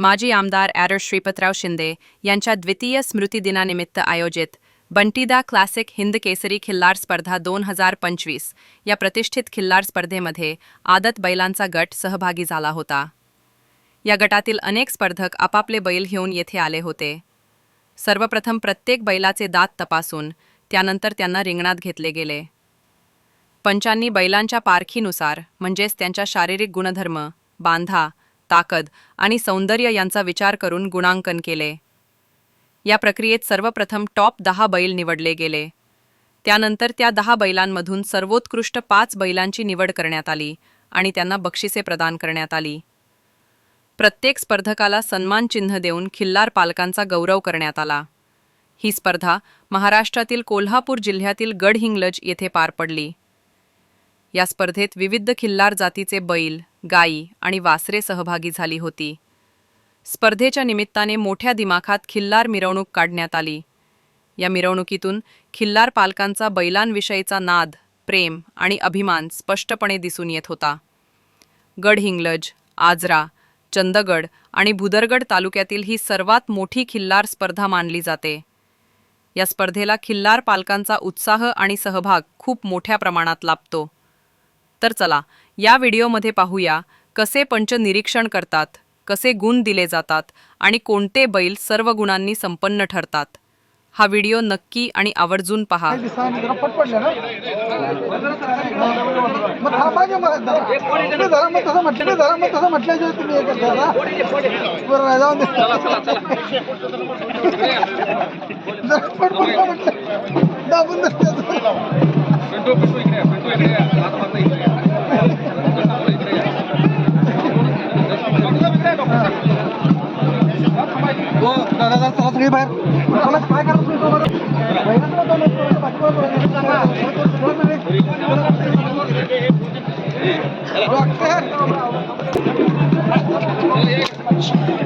माजी आमदार ॲडर श्रीपतराव शिंदे यांच्या द्वितीय स्मृतिदिनानिमित्त आयोजित बंटीदा क्लासिक हिंद केसरी खिल्लार स्पर्धा दोन हजार पंचवीस या प्रतिष्ठित खिल्लार स्पर्धेमध्ये आदत बैलांचा गट सहभागी झाला होता. या गटातील अनेक स्पर्धक आपापले बैल घेऊन येथे आले होते. सर्वप्रथम प्रत्येक बैलाचे दात तपासून त्यानंतर त्यांना रिंगणात घेतले गेले. पंचांनी बैलांच्या पारखीनुसार म्हणजेच त्यांच्या शारीरिक गुणधर्म बांधा ताकद आणि सौंदर्य यांचा विचार करून गुणांकन केले. या प्रक्रियेत सर्वप्रथम टॉप दहा बैल निवडले गेले. त्यानंतर त्या दहा बैलांमधून सर्वोत्कृष्ट पाच बैलांची निवड करण्यात आली आणि त्यांना बक्षिसे प्रदान करण्यात आली. प्रत्येक स्पर्धकाला सन्मान चिन्ह देऊन खिल्लार पालकांचा गौरव करण्यात आला. ही स्पर्धा महाराष्ट्रातील कोल्हापूर जिल्ह्यातील गडहिंग्लज येथे पार पडली. या स्पर्धेत विविध खिल्लार जातीचे बैल गायी आणि वासरे सहभागी झाली होती. स्पर्धेच्या निमित्ताने मोठ्या दिमाखात खिल्लार मिरवणूक काढण्यात आली. या मिरवणुकीतून खिल्लार पालकांचा बैलांविषयीचा नाद प्रेम आणि अभिमान स्पष्टपणे दिसून येत होता. गडहिंग्लज आजरा चंदगड आणि भुदरगड तालुक्यातील ही सर्वात मोठी खिल्लार स्पर्धा मानली जाते. या स्पर्धेला खिल्लार पालकांचा उत्साह आणि सहभाग खूप मोठ्या प्रमाणात लाभतो. तर चला या व्हिडिओमध्ये पाहूया कसे पंच निरीक्षण करतात कसे गुण दिले जातात आणि कोणते बैल सर्व गुणांनी संपन्न ठरतात. हा व्हिडिओ नक्की आणि आवर्जून पहा. काही सगळी बाहेर मला काय करा तुम्ही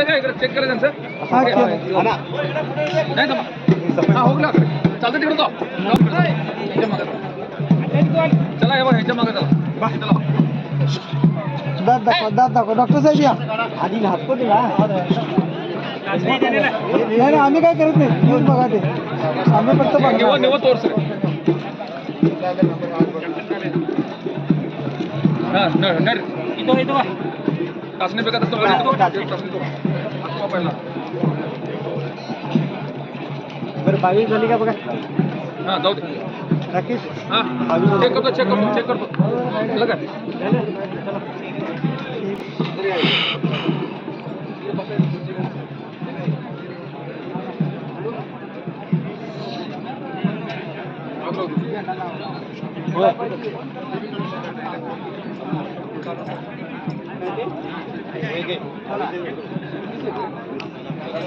इकडे काय इकडे चेक करायचं सर हा, केलं. नाही थांबा. हा हो ना. चालतं तिकडे तो. ह्याच्या मागे चला. चला हे बघ ह्याच्या मागे चला. चला. दात दाखवा दात दाखवा. डॉक्टर साहेब या. आधी हात नाही नाही आम्ही काय करत नाही. न्यूज बघा ते. आम्ही फक्त बघा. निव तोर्स हा नड नड इथं इथं टाचणी बेकार तो टाचणी तो. पहिला बरं बावीस झाली का बघा हा जाऊ दे राकेश हा चेक करतो चेक करतो चेक करतो चला काय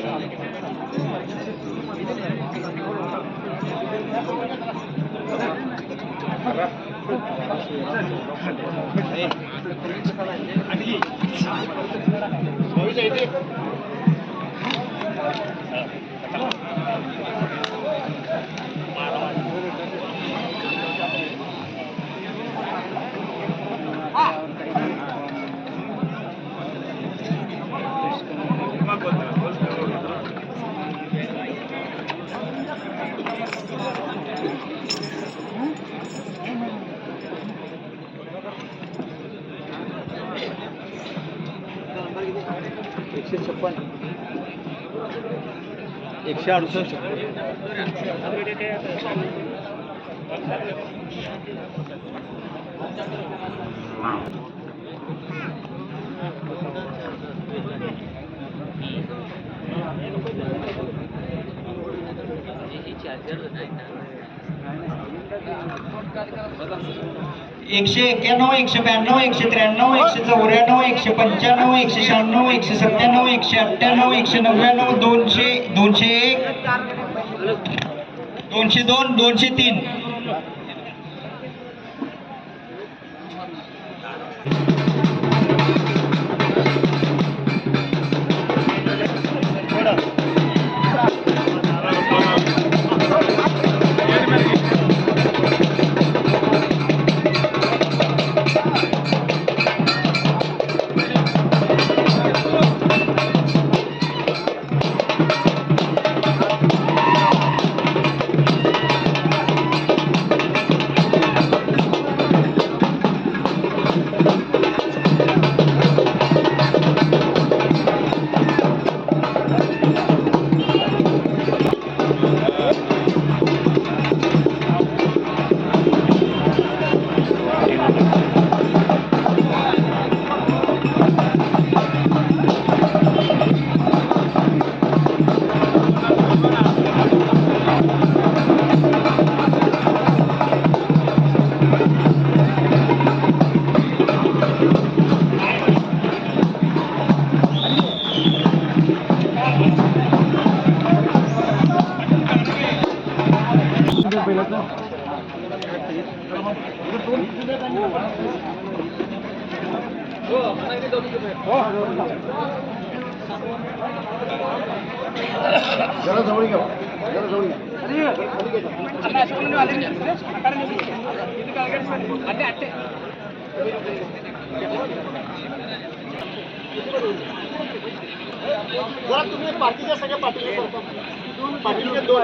एकशे एकशे अडुसष्ट. एकशे एक्क्याण्णव एकशे ब्याण्णव एकशे त्र्याण्णव एकशे चौऱ्याण्णव एकशे पंच्याण्णव एकशे शहाण्णव एकशे सत्त्याण्णव एकशे अठ्ठ्याण्णव एकशे नव्याण्णव दोनशे दोनशे एक दोनशे दोन दोनशे तीन. जरा जवळ घ्या. जरा जवळ जरा तुम्ही पार्टीच्या सगळ्या दोन.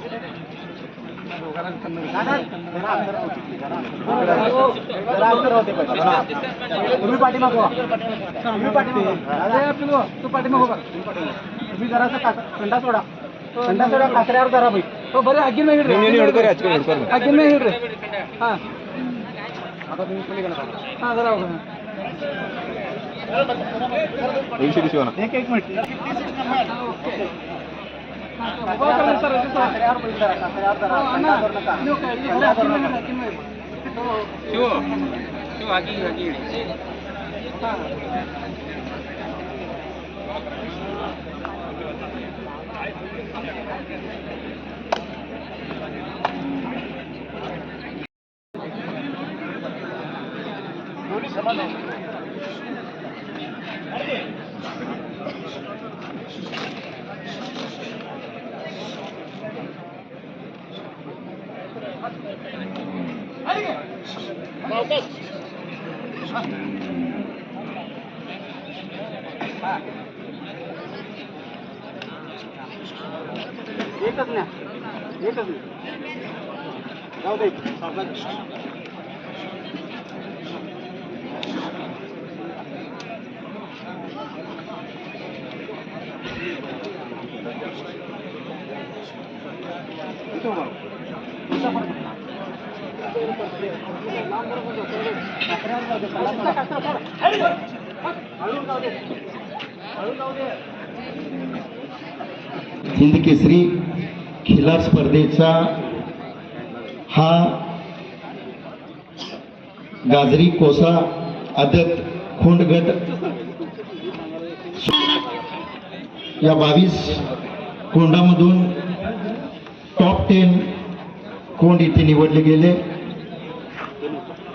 तुम्ही पाठीमाग व्हा. तुम्ही पाठीमाग व्हा. अरे पिलू, तू पाठीमाग उभा. तुम्ही जरासा कास- खंडा सोडा खंडा सोडा कासऱ्यावर जरा बाई तो बरं आगीन नाही हिडरे आगीन नाही हिडरे हा आता तुम्ही पलीकडे जा. हा जरा उभा. एक एक मिनिट ಶಿವ ಶಿವ ಹಾಕಿ ಹಾಕಿ ಸಮಾಧಾನ एकच ना एकच ना जाऊ दे जाऊ दे. हळू जाऊ दे. हळू जाऊ दे. हिंद केसरी खिला स्पर्धेचा हा गाजरी कोसा आदत खोंडगट या बावीस कोंडामधून टॉप टेन कोंड इथे निवडले गेले.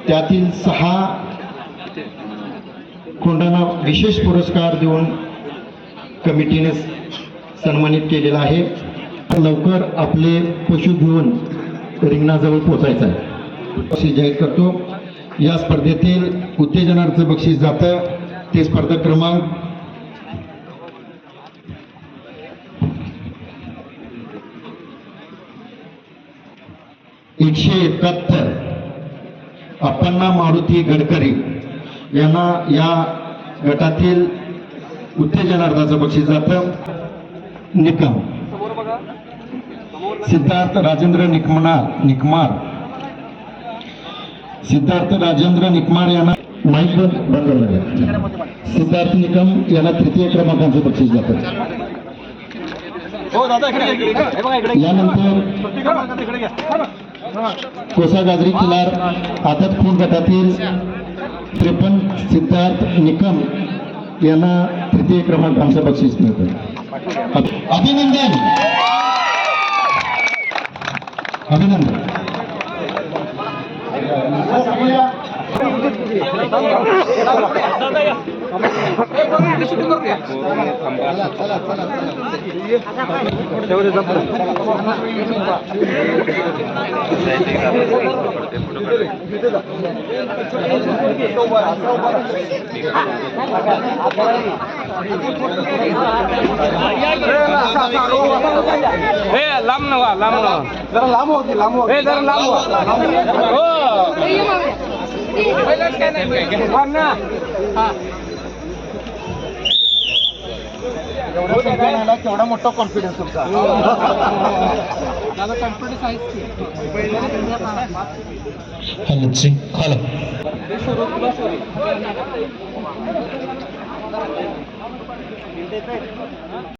त्यातील सहा कोंडांना विशेष पुरस्कार देऊन कमिटीने सन्मानित केलेला आहे. लवकर आपले पशु घेऊन रिंगणाजवळ पोचायचं आहे. बक्षीस जाहीर करतो. या स्पर्धेतील उत्तेजनार्थ बक्षीस जातं. ते स्पर्धा क्रमांक एकशे एकाहत्तर. अप्पण्णा मारुती गडकरी यांना या गटातील उत्तेजनार्धाचं बक्षीस जातं. निकम। सिद्धार्थ राजेंद्र निकमना निकमार। सिद्धार्थ राजेंद्र निकमार यांना माहीत बंद सिद्धार्थ निकम याला तृतीय क्रमांकाचं बक्षीस जातं यानंतर कोसा गाजरी किल्लार आदत खून गटातील त्रेपन्न सिद्धार्थ निकम यांना तृतीय क्रमांकाचं बक्षीस मिळतं. అభినందన్ అభినందన్ अभिनंदन लांब नवा लांब नवा जरा लांब होती लांब होती. जरा लांब केवढा मोठा कॉन्फिडन्स तुमचा. Hello Singh hello. 你们在这